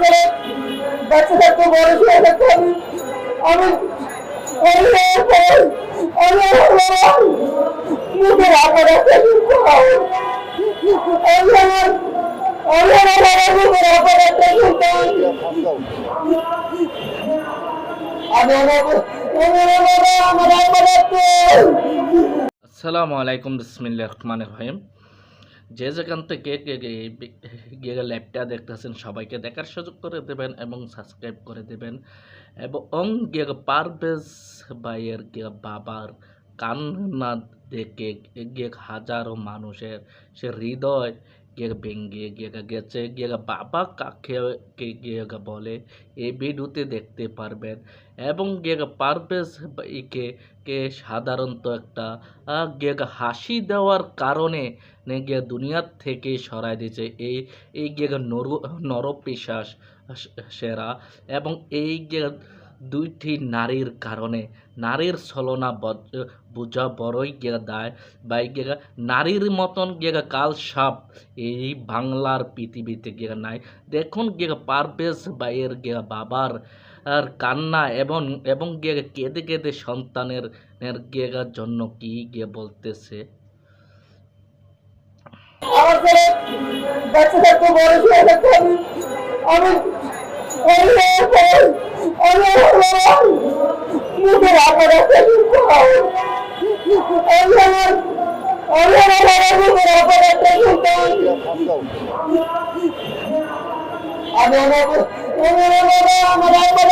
ছেলে বাচ্চা থাকতে বড় ছেলে থাকতে আমি আমি আসসালামু আলাইকুম বিসমিল্লাহ রহমান রহিম। যে যেখান থেকে ল্যাবটা দেখতেছেন, সবাইকে দেখার সুযোগ করে দেবেন এবং সাবস্ক্রাইব করে দেবেন। এবং পারভেজ ভাইয়ের বাবার কান্না দেখে হাজারো মানুষের সে হৃদয় গিয়ে ভেঙে গিয়ে গেছে, গিয়ে বাবা কাকে কে গিয়ে বলে এই ভিডিওতে দেখতে পারবেন। এবং গিয়ে পারভেজ ভাইকে, কে সাধারণত একটা গিয়ে হাসি দেওয়ার কারণে গিয়ে দুনিয়ার থেকে সরাই দিয়েছে। এই এই গিয়ে নর, নরপিশাস সেরা। এবং এই গিয়ে দুইটি নারীর কারণে নারীর ছলনা বোঝা বড়ই গিয়ে দেয় বা গিয়ে নারীর মতন গিয়ে কাল সাপ এই বাংলার পৃথিবীতে গিয়ে নাই। দেখুন গিয়ে পারভেজ বাইয়ের গিয়ে বাবার, আর কান্না এবং এবং গিয়ে কেঁদে কেঁদে সন্তানের গিয়ে জন্য কি গিয়ে বলতেছে? বাচ্চা থাকতে বড় আমি আমি আমার আমার আমার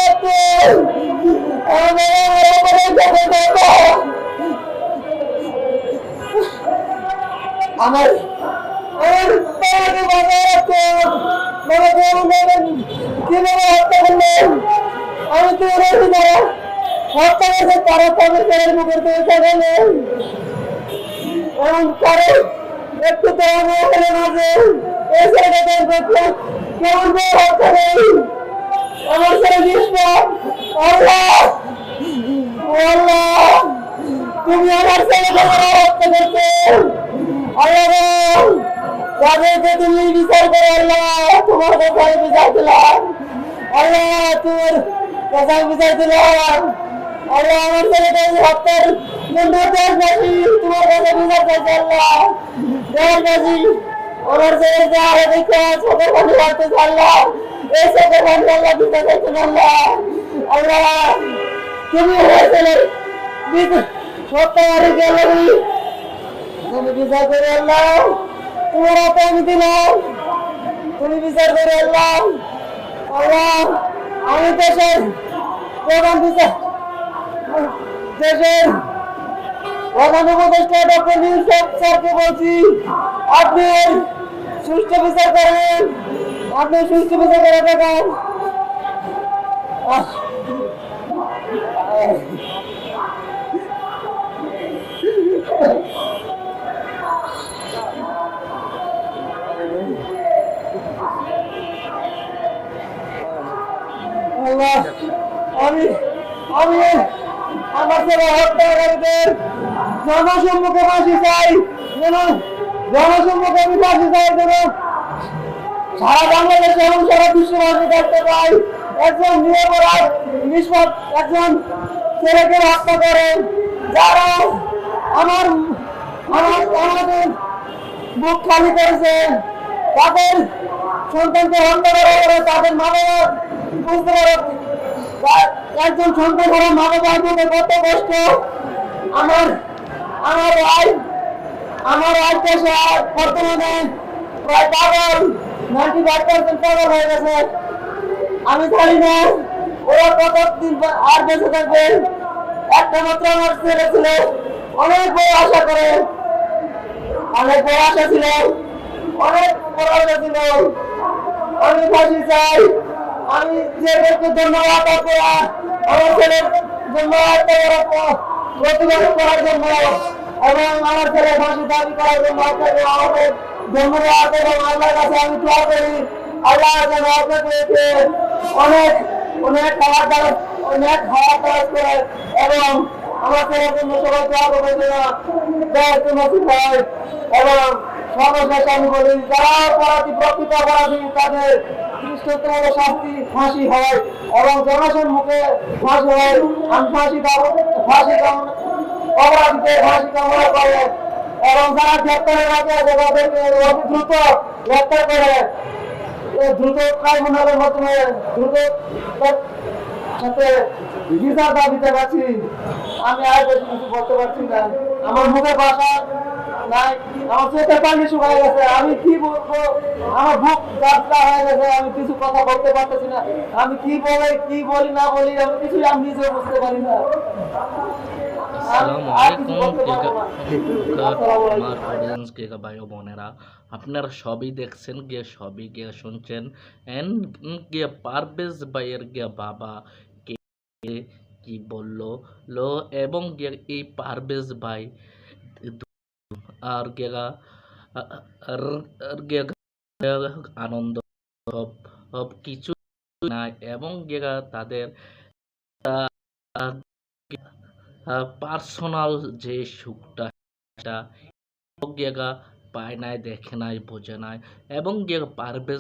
আমি তো রয়েছি যারা হত্যা করেছে তারা তাদের ছেলের মুখের থেকে চাইলেন এবং তারে একটু তো আমি এখানে মাঝে এই ছেলেটাকে দেখলে কেমন করে হত্যা নেই আমার ছেলে কৃষ্ণ, আল্লাহ! তুমি আমার ছেলেকে হত্যা করতে আল্লাহ তাদেরকে তুমি বিচার করে, আল্লাহ! তোমার কথায় বিচার দিলাম। আল্লাহ তোমার কথায় বিচার দিলাম আল্লাহ আমার ছেলেকে হত্যার বন্ধু দেশবাসী তোমার কাছে বিচার চাইছে, আল্লাহ। দেশবাসী আমার ছেলে যা দেখে চোখের পানি বাড়তেছে আল্লাহ। এই চোখের পানি আল্লাহ বিচার চাইছেন, আল্লাহ। আল্লাহ, তুমি বিচার হত্যাকারী গেলে তুমি বিচার করে, আল্লাহ। তোমার হাতে আমি দিলাম। তুমি বিচার করে, আল্লাহ। আমি দেশের প্রধান বিচার দেশের প্রধান উপদেষ্টা ডক্টর ইউসুফ স্যারকে বলছি, আপনি সুষ্ঠু বিচার করেন, আপনি সুষ্ঠু বিচার করে দেখেন। আহ। আমি আমি আমার ছেলে হত্যাকারীদের জনসম্মুখে ফাঁসি চাই যেন জনসম্মুখে আমি ফাঁসি চাই সারা বাংলাদেশে এবং দেখতে পাই একজন নিরপরাধ, নিষ্পাপ একজন ছেলেকে হত্যা যারা আমার আমার, আমাদের বুক খালি করেছে, তাদের সন্তানকে হত্যা করা করে তাদের মা বাবা বুঝতে পারে একজন সন্তান করা মা বাবার মধ্যে কত কষ্ট। আমার আমার ভাই আমার ভাই দেশে বর্তমানে প্রায় পাগল নাইনটি ফাইভ পাগল হয়ে গেছে। আমি জানি না, ওরা কতদিন আর বেঁচে থাকবে। একটা মাত্র আমার ছেলে ছিল, অনেক বড় আশা করে, অনেক বড় আশা ছিল, অনেক বড় আশা ছিল। আমি ফাঁসি চাই। আমি ছেলেকে ধন্যবাদ করা, আমার ছেলের ধন্যবাদ প্রতিবাদ করার জন্য, এবং আমার ছেলে ফাঁসি দাবি করার জন্য আপনাকে আমাদের ধন্যবাদ এবং আল্লাহর কাছে আমি দোয়া করি। আল্লাহ যেন আপনাকে অনেক অনেক খাবার দাবার অনেক খাবার দাবার করে, এবং আমার ছেলের জন্য সবাই দোয়া করবে যেন দেয় নসিব এবং সর্বশেষ আমি যারা অপরাধী, প্রকৃত অপরাধী, তাদের দৃষ্টতম শাস্তি ফাঁসি হয়। এবং জনসম্মুখে ফাঁসি হয়। আমি ফাঁসি ফাঁসি অপরাধীদের ফাঁসি কামনা করে। এবং যারা গ্রেপ্তারের আগে তাদেরকে অতি দ্রুত গ্রেপ্তার করে দ্রুত ট্রাইব্যুনালের মাধ্যমে দ্রুত সাথে বিচার দাবিতে পারছি আমি আর বেশি কিছু বলতে পারছি না। আমার মুখে ভাষা আমার চোখের পানি শুকায় গেছে। আমি কি বলব? আমার বুক যাত্রা হয়ে গেছে। আমি কিছু কথা বলতে পারতেছি না। আমি কি বলে কি বলি না বলি আমি কিছু আমি নিজেও বুঝতে পারি না। আসসালামু আর কিছু আলাইকুম বলতে পারব না। আসসালামু আলাইকুম। আমার অডিয়েন্স কে ভাই ও বোনেরা আপনারা সবই দেখছেন গিয়ে সবই গিয়ে শুনছেন। এন গিয়ে পারভেজ ভাইয়ের গিয়ে বাবা কে কি বলল লো এবং গিয়ে এই পারভেজ ভাই আর আর আনন্দ সব কিছু নাই এবং গেগা তাদের পার্সোনাল যে সুখটা সেটা গেগা পায় নাই দেখে নাই বোঝে নাই এবং গেগা পারবে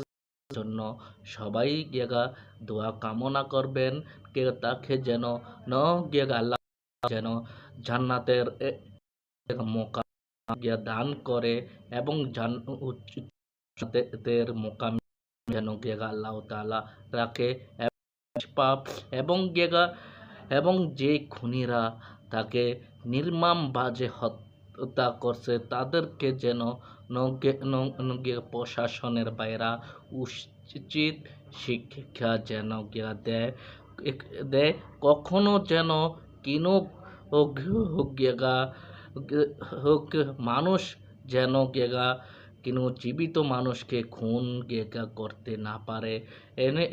জন্য সবাই গেগা দোয়া কামনা করবেন কে তাকে যেন ন গেগা আল্লাহ যেন জান্নাতের মোকা দান করে এবং জান, উচ্চতের মোকাম যেন গেগা আল্লাহ তাআলা রাখে। পাপ এবং গেগা এবং যে খুনিরা তাকে নির্মম বাজে হত্যা করছে, তাদেরকে যেন প্রশাসনের বাইরা উচিত শিক্ষা যেন গিয়া দেয় দেয়। কখনো যেন কিনো গেগা মানুষ যেন গেগা, কিনো জীবিত মানুষকে খুন গেগা করতে না পারে। এনে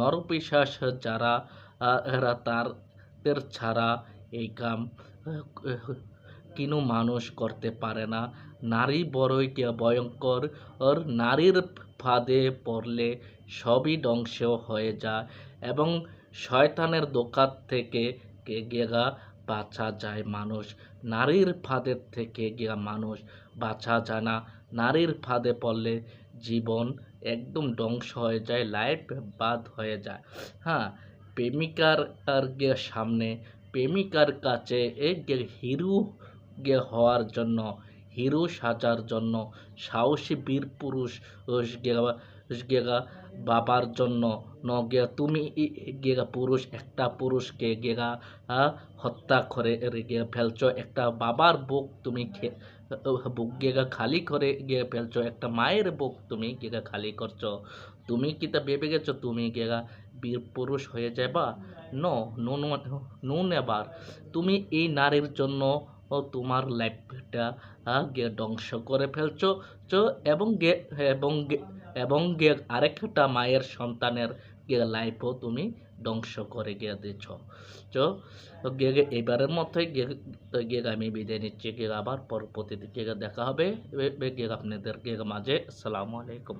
নরপিশ্বাস যারা তাদের ছাড়া এই কাম, কিনো মানুষ করতে পারে না। নারী বড়ই ভয়ঙ্কর, ওর নারীর ফাঁদে পড়লে সবই ধ্বংস হয়ে যায়। এবং শয়তানের দোকান থেকে গেগা বাঁচা যায় মানুষ। নারীর ফাঁদের থেকে গিয়া মানুষ বাঁচা যায় না। নারীর ফাঁদে পড়লে জীবন একদম ধ্বংস হয়ে যায় লাইফ বাদ হয়ে যায়। হ্যাঁ প্রেমিকার সামনে, প্রেমিকার কাছে এ গে হিরু গে হওয়ার জন্য হিরো সাজার জন্য সাহসী বীর পুরুষ গেগা বাবার জন্য। ন গিয়া তুমি গেগা পুরুষ, একটা পুরুষকে গেগা হত্যা করে গিয়ে ফেলছো। একটা বাবার বুক তুমি খে- বুক গেগা খালি করে গিয়ে ফেলছো। একটা মায়ের বুক তুমি গেগা খালি করছ। তুমি কি তা ভেবে গেছো? তুমি গেগা বীর পুরুষ হয়ে যাবা নো, নুন নুন এবার। তুমি এই নারীর জন্য তোমার লাইফটা ধ্বংস করে ফেলছো। এবং গে, এবং এবং গে, আরেকটা মায়ের সন্তানের লাইফও তুমি ধ্বংস করে গিয়ে দিচ্ছ চো, গে এবারের মতোই গে গে আমি বিদায় নিচ্ছি। গে আবার পরবর্তীতে গে দেখা হবে। গে, আপনাদের গে মাঝে। আসসালামু আলাইকুম।